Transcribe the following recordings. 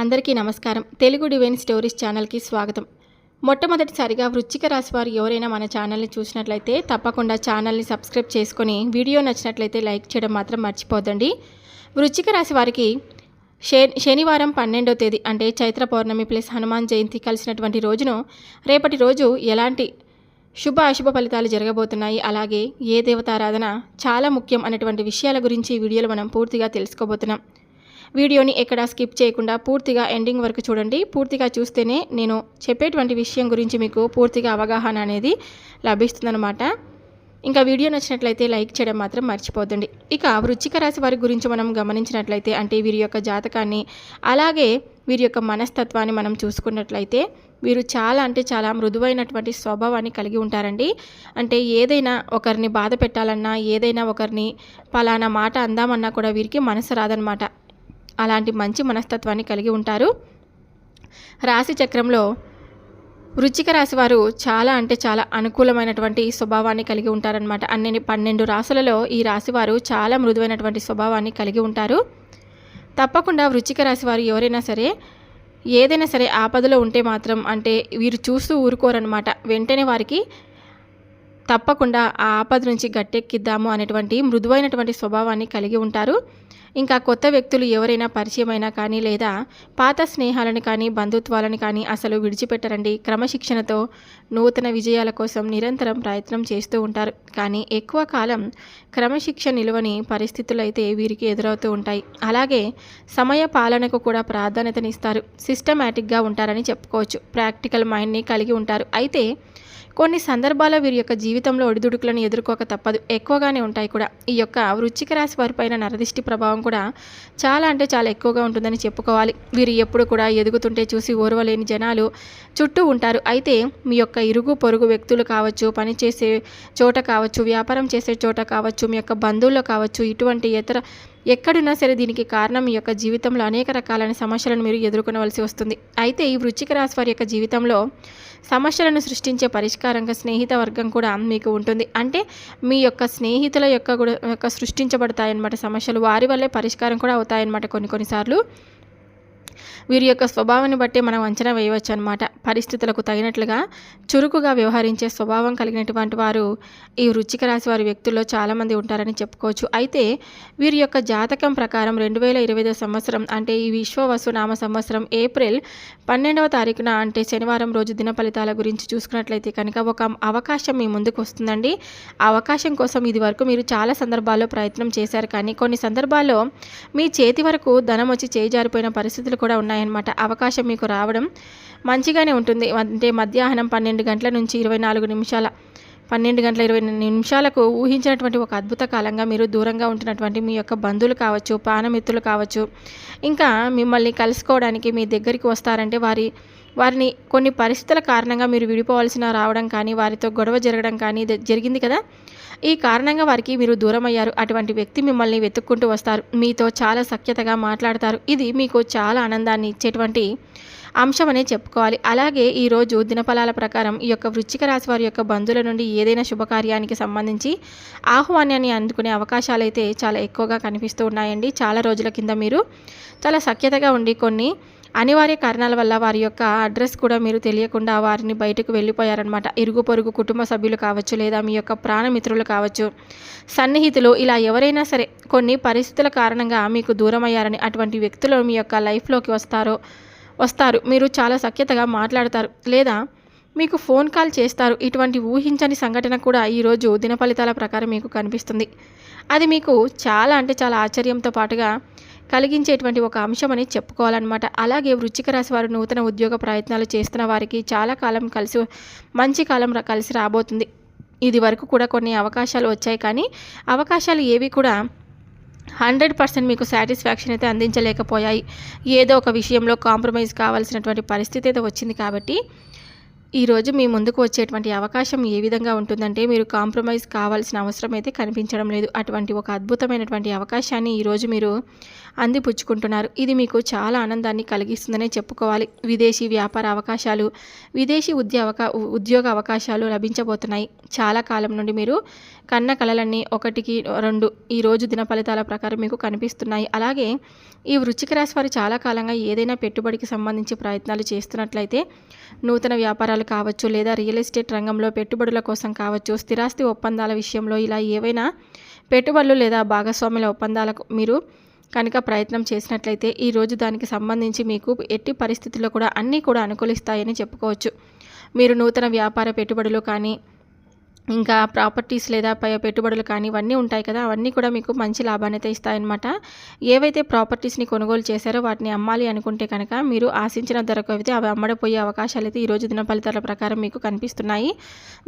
అందరికీ నమస్కారం. Telugu divine stories ఛానల్కి స్వాగతం. మొట్టమొదటిసారిగా వృచ్చిక రాశి వారు ఎవరైనా మన ఛానల్ని చూసినట్లయితే తప్పకుండా ఛానల్ని సబ్స్క్రైబ్ చేసుకొని వీడియో నచ్చినట్లయితే లైక్ చేయడం మాత్రం మర్చిపోదండి వృచ్చిక రాశి వారికి శనివారం పన్నెండో తేదీ అంటే చైత్ర పౌర్ణమి ప్లస్ హనుమాన్ జయంతి కలిసినటువంటి రోజును రేపటి రోజు ఎలాంటి శుభ అశుభ ఫలితాలు జరగబోతున్నాయి అలాగే ఏ దేవతారాధన చాలా ముఖ్యం అనేటువంటి విషయాల గురించి ఈ వీడియోలో మనం పూర్తిగా తెలుసుకోబోతున్నాం. వీడియోని ఎక్కడ స్కిప్ చేయకుండా పూర్తిగా ఎండింగ్ వరకు చూడండి. పూర్తిగా చూస్తేనే నేను చెప్పేటువంటి విషయం గురించి మీకు పూర్తిగా అవగాహన అనేది లభిస్తుందన్నమాట. ఇంకా వీడియో నచ్చినట్లయితే లైక్ చేయడం మాత్రం మర్చిపోతుంది ఇక వృచ్చిక రాశి వారి గురించి మనం గమనించినట్లయితే అంటే వీరి యొక్క జాతకాన్ని అలాగే వీరి యొక్క మనస్తత్వాన్ని మనం చూసుకున్నట్లయితే వీరు చాలా అంటే చాలా మృదువైనటువంటి స్వభావాన్ని కలిగి ఉంటారండి. అంటే ఏదైనా ఒకరిని బాధ పెట్టాలన్నా ఏదైనా ఒకరిని పలానా మాట అందామన్నా కూడా వీరికి మనసు రాదనమాట అలాంటి మంచి మనస్తత్వాన్ని కలిగి ఉంటారు. రాశి చక్రంలో వృచ్చిక రాశి వారు చాలా అంటే చాలా అనుకూలమైనటువంటి స్వభావాన్ని కలిగి ఉంటారనమాట అన్ని పన్నెండు రాసులలో ఈ రాశి వారు చాలా మృదువైనటువంటి స్వభావాన్ని కలిగి ఉంటారు. తప్పకుండా వృచ్చిక రాశి వారు ఎవరైనా సరే ఏదైనా సరే ఆపదలో ఉంటే మాత్రం అంటే వీరు చూస్తూ ఊరుకోరనమాట వెంటనే వారికి తప్పకుండా ఆ ఆపద నుంచి గట్టెక్కిద్దాము అనేటువంటి మృదువైనటువంటి స్వభావాన్ని కలిగి ఉంటారు. ఇంకా కొత్త వ్యక్తులు ఎవరైనా పరిచయమైనా కానీ లేదా పాత స్నేహాలను కానీ బంధుత్వాలను కానీ అసలు విడిచిపెట్టరండి. క్రమశిక్షణతో నూతన విజయాల కోసం నిరంతరం ప్రయత్నం చేస్తూ ఉంటారు. కానీ ఎక్కువ కాలం క్రమశిక్షణ నిలువని పరిస్థితులు అయితే వీరికి ఎదురవుతూ ఉంటాయి. అలాగే సమయ పాలనకు కూడా ప్రాధాన్యతనిస్తారు. సిస్టమేటిక్గా ఉంటారని చెప్పుకోవచ్చు. ప్రాక్టికల్ మైండ్ని కలిగి ఉంటారు. అయితే కొన్ని సందర్భాల్లో వీరి యొక్క జీవితంలో ఒడిదుడుకులను ఎదుర్కోక తప్పదు. ఎక్కువగానే ఉంటాయి కూడా. ఈ యొక్క వృచ్చిక రాశి వారిపైన నరదిష్టి ప్రభావం కూడా చాలా అంటే చాలా ఎక్కువగా ఉంటుందని చెప్పుకోవాలి. వీరు ఎప్పుడు కూడా ఎదుగుతుంటే చూసి ఓర్వలేని జనాలు చుట్టూ ఉంటారు. అయితే మీ యొక్క ఇరుగు పొరుగు వ్యక్తులు కావచ్చు పనిచేసే చోట కావచ్చు వ్యాపారం చేసే చోట కావచ్చు మీ యొక్క బంధువుల్లో కావచ్చు ఇటువంటి ఇతర ఎక్కడున్నా సరే దీనికి కారణం మీ యొక్క జీవితంలో అనేక రకాలైన సమస్యలను మీరు ఎదుర్కొనవలసి వస్తుంది. అయితే ఈ వృచ్చిక రాశి వారి యొక్క జీవితంలో సమస్యలను సృష్టించే పరిష్కారంగా స్నేహిత వర్గం కూడా మీకు ఉంటుంది. అంటే మీ యొక్క స్నేహితుల యొక్క కూడా యొక్క సృష్టించబడతాయన్నమాట సమస్యలు. వారి వల్లే పరిష్కారం కూడా అవుతాయన్నమాట కొన్ని కొన్నిసార్లు వీరి యొక్క స్వభావాన్ని బట్టి మనం అంచనా వేయవచ్చు అనమాట పరిస్థితులకు తగినట్లుగా చురుకుగా వ్యవహరించే స్వభావం కలిగినటువంటి వారు ఈ వృచ్చిక రాశి వారి వ్యక్తుల్లో చాలామంది ఉంటారని చెప్పుకోవచ్చు. అయితే వీరి యొక్క జాతకం ప్రకారం రెండు వేల ఇరవై సంవత్సరం అంటే ఈ విశ్వవసు నామ సంవత్సరం ఏప్రిల్ పన్నెండవ తారీఖున అంటే శనివారం రోజు దిన ఫలితాల గురించి చూసుకున్నట్లయితే కనుక ఒక అవకాశం మీ ముందుకు వస్తుందండి. ఆ అవకాశం కోసం ఇది వరకు మీరు చాలా సందర్భాల్లో ప్రయత్నం చేశారు కానీ కొన్ని సందర్భాల్లో మీ చేతి వరకు ధనం వచ్చి చేజారిపోయిన పరిస్థితులు కూడా ఉన్నాయన్నమాట. అవకాశం మీకు రావడం మంచిగానే ఉంటుంది. అంటే మధ్యాహ్నం పన్నెండు గంటల నుంచి ఇరవై నాలుగు నిమిషాల పన్నెండు గంటల ఇరవై నిమిషాలకు ఊహించినటువంటి ఒక అద్భుత కాలంగా మీరు దూరంగా ఉంటున్నటువంటి మీ యొక్క బంధువులు కావచ్చు పానమిత్రులు కావచ్చు ఇంకా మిమ్మల్ని కలుసుకోవడానికి మీ దగ్గరికి వస్తారంటే వారి వారిని కొన్ని పరిస్థితుల కారణంగా మీరు విడిపోవాల్సిన రావడం కానీ వారితో గొడవ జరగడం కానీ జరిగింది కదా? ఈ కారణంగా వారికి మీరు దూరం అయ్యారు అటువంటి వ్యక్తి మిమ్మల్ని వెతుక్కుంటూ వస్తారు. మీతో చాలా సఖ్యతగా మాట్లాడతారు. ఇది మీకు చాలా ఆనందాన్ని ఇచ్చేటువంటి అంశం చెప్పుకోవాలి. అలాగే ఈరోజు దినఫలాల ప్రకారం ఈ యొక్క వృచ్చిక రాశి వారి యొక్క బంధువుల నుండి ఏదైనా శుభకార్యానికి సంబంధించి ఆహ్వానాన్ని అందుకునే అవకాశాలు అయితే చాలా ఎక్కువగా కనిపిస్తూ ఉన్నాయండి. చాలా రోజుల కింద మీరు చాలా సఖ్యతగా ఉండి కొన్ని అనివార్య కారణాల వల్ల వారి యొక్క అడ్రస్ కూడా మీరు తెలియకుండా వారిని బయటకు వెళ్ళిపోయారనమాట ఇరుగు పొరుగు కుటుంబ సభ్యులు కావచ్చు లేదా మీ యొక్క ప్రాణమిత్రులు కావచ్చు. సన్నిహితులు ఇలా ఎవరైనా సరే కొన్ని పరిస్థితుల కారణంగా మీకు దూరం అయ్యారని అటువంటి వ్యక్తులు మీ యొక్క లైఫ్లోకి వస్తారో వస్తారు. మీరు చాలా సఖ్యతగా మాట్లాడతారు. లేదా మీకు ఫోన్ కాల్ చేస్తారు. ఇటువంటి ఊహించని సంఘటన కూడా ఈరోజు దిన ఫలితాల ప్రకారం మీకు కనిపిస్తుంది. అది మీకు చాలా అంటే చాలా ఆశ్చర్యంతో పాటుగా కలిగించేటువంటి ఒక అంశం చెప్పుకోవాలన్నమాట. అలాగే వృచ్చిక రాశి వారు నూతన ఉద్యోగ ప్రయత్నాలు చేస్తున్న వారికి చాలా కాలం కలిసి మంచి కాలం కలిసి రాబోతుంది. ఇది వరకు కూడా కొన్ని అవకాశాలు వచ్చాయి కానీ అవకాశాలు ఏవి కూడా హండ్రెడ్ పర్సెంట్ మీకు సాటిస్ఫాక్షన్ అయితే అందించలేకపోయాయి. ఏదో ఒక విషయంలో కాంప్రమైజ్ కావాల్సినటువంటి పరిస్థితి అయితే వచ్చింది కాబట్టి ఈరోజు మీ ముందుకు వచ్చేటువంటి అవకాశం ఏ విధంగా ఉంటుందంటే మీరు కాంప్రమైజ్ కావాల్సిన అవసరం అయితే కనిపించడం లేదు. అటువంటి ఒక అద్భుతమైనటువంటి అవకాశాన్ని ఈరోజు మీరు అందిపుచ్చుకుంటున్నారు. ఇది మీకు చాలా ఆనందాన్ని కలిగిస్తుందనే చెప్పుకోవాలి. విదేశీ వ్యాపార అవకాశాలు విదేశీ ఉద్యోగ ఉద్యోగ అవకాశాలు లభించబోతున్నాయి. చాలా కాలం నుండి మీరు కన్న కళలన్నీ ఒకటికి రెండు ఈ రోజు దిన ఫలితాల ప్రకారం మీకు కనిపిస్తున్నాయి. అలాగే ఈ వృచ్చిక రాశి వారు చాలా కాలంగా ఏదైనా పెట్టుబడికి సంబంధించి ప్రయత్నాలు చేస్తున్నట్లయితే నూతన వ్యాపారాలు కావచ్చు లేదా రియల్ ఎస్టేట్ రంగంలో పెట్టుబడుల కోసం కావచ్చు స్థిరాస్తి ఒప్పందాల విషయంలో ఇలా ఏవైనా పెట్టుబడులు లేదా భాగస్వాముల ఒప్పందాలకు మీరు కనుక ప్రయత్నం చేసినట్లయితే ఈరోజు దానికి సంబంధించి మీకు ఎట్టి పరిస్థితుల్లో కూడా అన్నీ కూడా అనుకూలిస్తాయని చెప్పుకోవచ్చు. మీరు నూతన వ్యాపార పెట్టుబడులు కానీ ఇంకా ప్రాపర్టీస్ లేదా పై పెట్టుబడులు కానీ ఇవన్నీ ఉంటాయి కదా అవన్నీ కూడా మీకు మంచి లాభాన్ని అయితే ఇస్తాయన్నమాట. ఏవైతే ప్రాపర్టీస్ని కొనుగోలు చేశారో వాటిని అమ్మాలి అనుకుంటే కనుక మీరు ఆశించిన ధరకు అయితే అవి అమ్మడపోయే అవకాశాలు అయితే ఈరోజు దిన ఫలితాల ప్రకారం మీకు కనిపిస్తున్నాయి.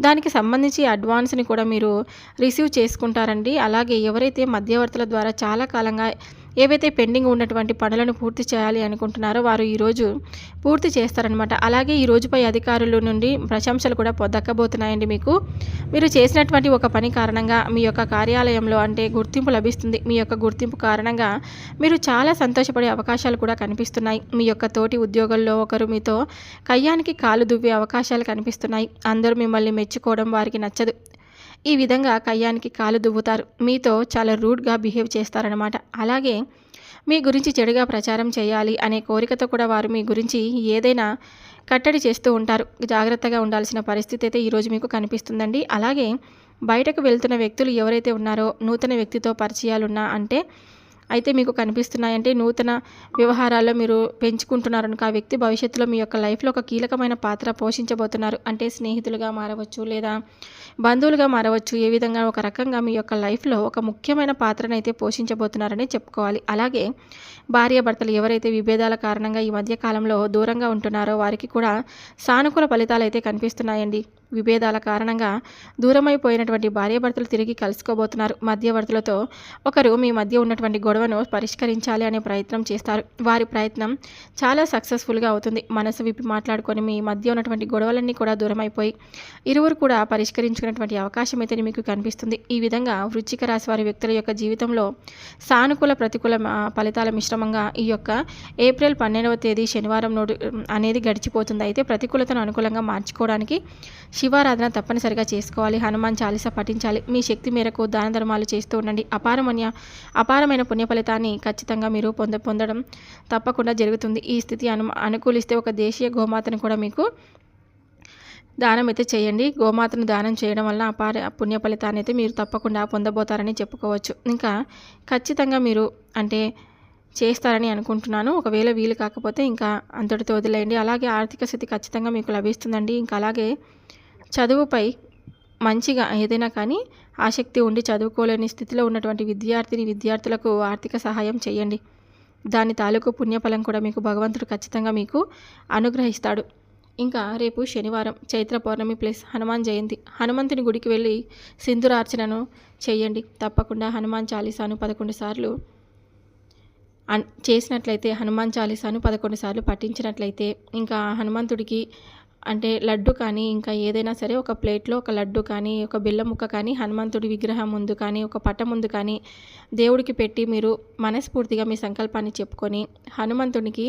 దానికి సంబంధించి అడ్వాన్స్ని కూడా మీరు రిసీవ్ చేసుకుంటారండి. అలాగే ఎవరైతే మధ్యవర్తుల ద్వారా చాలా కాలంగా ఏవైతే పెండింగ్ ఉన్నటువంటి పనులను పూర్తి చేయాలి అనుకుంటున్నారో వారు ఈరోజు పూర్తి చేస్తారనమాట అలాగే ఈ రోజుపై అధికారుల నుండి ప్రశంసలు కూడా దక్కబోతున్నాయండి మీకు. మీరు చేసినటువంటి ఒక పని కారణంగా మీ యొక్క కార్యాలయంలో అంటే గుర్తింపు లభిస్తుంది. మీ యొక్క గుర్తింపు కారణంగా మీరు చాలా సంతోషపడే అవకాశాలు కూడా కనిపిస్తున్నాయి. మీ యొక్క తోటి ఉద్యోగుల్లో ఒకరు మీతో కయ్యానికి కాలు దువ్వే అవకాశాలు కనిపిస్తున్నాయి. అందరూ మిమ్మల్ని మెచ్చుకోవడం వారికి నచ్చదు. ఈ విధంగా కయ్యానికి కాలు దువ్వుతారు. మీతో చాలా రూడ్గా బిహేవ్ చేస్తారనమాట అలాగే మీ గురించి చెడుగా ప్రచారం చేయాలి అనే కోరికతో కూడా వారు మీ గురించి ఏదైనా కట్టడి చేస్తూ ఉంటారు. జాగ్రత్తగా ఉండాల్సిన పరిస్థితి అయితే ఈరోజు మీకు కనిపిస్తుందండి. అలాగే బయటకు వెళ్తున్న వ్యక్తులు ఎవరైతే ఉన్నారో నూతన వ్యక్తితో పరిచయాలున్నా అంటే అయితే మీకు కనిపిస్తున్నాయంటే నూతన వ్యవహారాల్లో మీరు పెంచుకుంటున్నారు ఆ వ్యక్తి భవిష్యత్తులో మీ యొక్క లైఫ్లో ఒక కీలకమైన పాత్ర పోషించబోతున్నారు. అంటే స్నేహితులుగా మారవచ్చు లేదా బంధువులుగా మారవచ్చు. ఏ విధంగా ఒక రకంగా మీ యొక్క లైఫ్లో ఒక ముఖ్యమైన పాత్రను అయితే పోషించబోతున్నారని చెప్పుకోవాలి. అలాగే భార్యాభర్తలు ఎవరైతే విభేదాల కారణంగా ఈ మధ్య కాలంలో దూరంగా ఉంటున్నారో వారికి కూడా సానుకూల ఫలితాలు అయితే కనిపిస్తున్నాయండి. విభేదాల కారణంగా దూరమైపోయినటువంటి భార్యాభర్తలు తిరిగి కలుసుకోబోతున్నారు. మధ్యవర్తులతో ఒకరు మీ మధ్య ఉన్నటువంటి గొడవను పరిష్కరించాలి అనే ప్రయత్నం చేస్తారు. వారి ప్రయత్నం చాలా సక్సెస్ఫుల్గా అవుతుంది. మనసు విప్పి మాట్లాడుకొని మీ మధ్య ఉన్నటువంటి గొడవలన్నీ కూడా దూరమైపోయి ఇరువురు కూడా పరిష్కరించుకున్నటువంటి అవకాశం అయితే మీకు కనిపిస్తుంది. ఈ విధంగా వృచ్చిక రాశి వారి వ్యక్తుల యొక్క జీవితంలో సానుకూల ప్రతికూల ఫలితాల మిశ్రమంగా ఈ యొక్క ఏప్రిల్ పన్నెండవ తేదీ శనివారం నోడు అనేది గడిచిపోతుంది. అయితే ప్రతికూలతను అనుకూలంగా మార్చుకోవడానికి శివారాధన తప్పనిసరిగా చేసుకోవాలి. హనుమాన్ చాలీస పఠించాలి. మీ శక్తి మేరకు దాన ధర్మాలు చేస్తూ ఉండండి. అపారమన్య అపారమైన పుణ్య ఫలితాన్ని ఖచ్చితంగా మీరు పొంద పొందడం తప్పకుండా జరుగుతుంది. ఈ స్థితి అను అనుకూలిస్తే ఒక దేశీయ గోమాతను కూడా మీకు దానం అయితే చేయండి. గోమాతను దానం చేయడం వల్ల అపార పుణ్య ఫలితాన్ని అయితే మీరు తప్పకుండా పొందబోతారని చెప్పుకోవచ్చు. ఇంకా ఖచ్చితంగా మీరు అంటే చేస్తారని అనుకుంటున్నాను. ఒకవేళ వీలు కాకపోతే ఇంకా అంతటితో వదిలేయండి. అలాగే ఆర్థిక స్థితి ఖచ్చితంగా మీకు లభిస్తుందండి. ఇంకా అలాగే చదువుపై మంచిగా ఏదైనా కానీ ఆసక్తి ఉండి చదువుకోలేని స్థితిలో ఉన్నటువంటి విద్యార్థిని విద్యార్థులకు ఆర్థిక సహాయం చేయండి. దాని తాలూకు పుణ్యఫలం కూడా మీకు భగవంతుడు ఖచ్చితంగా మీకు అనుగ్రహిస్తాడు. ఇంకా రేపు శనివారం చైత్ర పౌర్ణమి ప్లస్ హనుమాన్ జయంతి. హనుమంతుని గుడికి వెళ్ళి సింధురార్చనను చేయండి. తప్పకుండా హనుమాన్ చాలీసాను పదకొండు సార్లు చేసినట్లయితే హనుమాన్ చాలీసాను పదకొండు సార్లు పఠించినట్లయితే ఇంకా హనుమంతుడికి అంటే లడ్డు కానీ ఇంకా ఏదైనా సరే ఒక ప్లేట్లో ఒక లడ్డు కానీ ఒక బెల్లం ముక్క కానీ హనుమంతుడి విగ్రహం ముందు కానీ ఒక పట ముందు కానీ దేవుడికి పెట్టి మీరు మనస్ఫూర్తిగా మీ సంకల్పాన్ని చెప్పుకొని హనుమంతునికి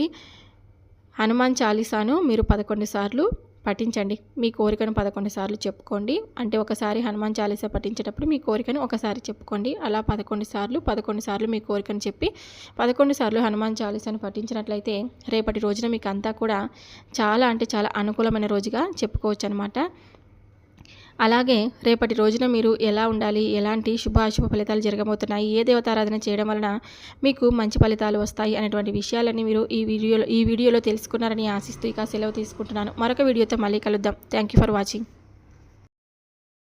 హనుమాన్ చాలీసాను మీరు పదకొండు సార్లు పఠించండి. మీ కోరికను పదకొండు సార్లు చెప్పుకోండి. అంటే ఒకసారి హనుమాన్ చాలీసా పఠించేటప్పుడు మీ కోరికను ఒకసారి చెప్పుకోండి. అలా పదకొండు సార్లు పదకొండు సార్లు మీ కోరికను చెప్పి పదకొండు సార్లు హనుమాన్ చాలీసాను పఠించినట్లయితే రేపటి రోజున మీకు అంతా కూడా చాలా అంటే చాలా అనుకూలమైన రోజుగా చెప్పుకోవచ్చు అనమాట అలాగే రేపటి రోజున మీరు ఎలా ఉండాలి? ఎలాంటి శుభ అశుభ ఫలితాలు జరగబోతున్నాయి? ఏ దేవతారాధన చేయడం వలన మీకు మంచి ఫలితాలు వస్తాయి? అనేటువంటి విషయాలన్నీ మీరు ఈ వీడియోలో ఈ వీడియోలో తెలుసుకున్నారని ఆశిస్తూ ఇక సెలవు తీసుకుంటున్నాను. మరొక వీడియోతో మళ్ళీ కలుద్దాం. Thank you for watching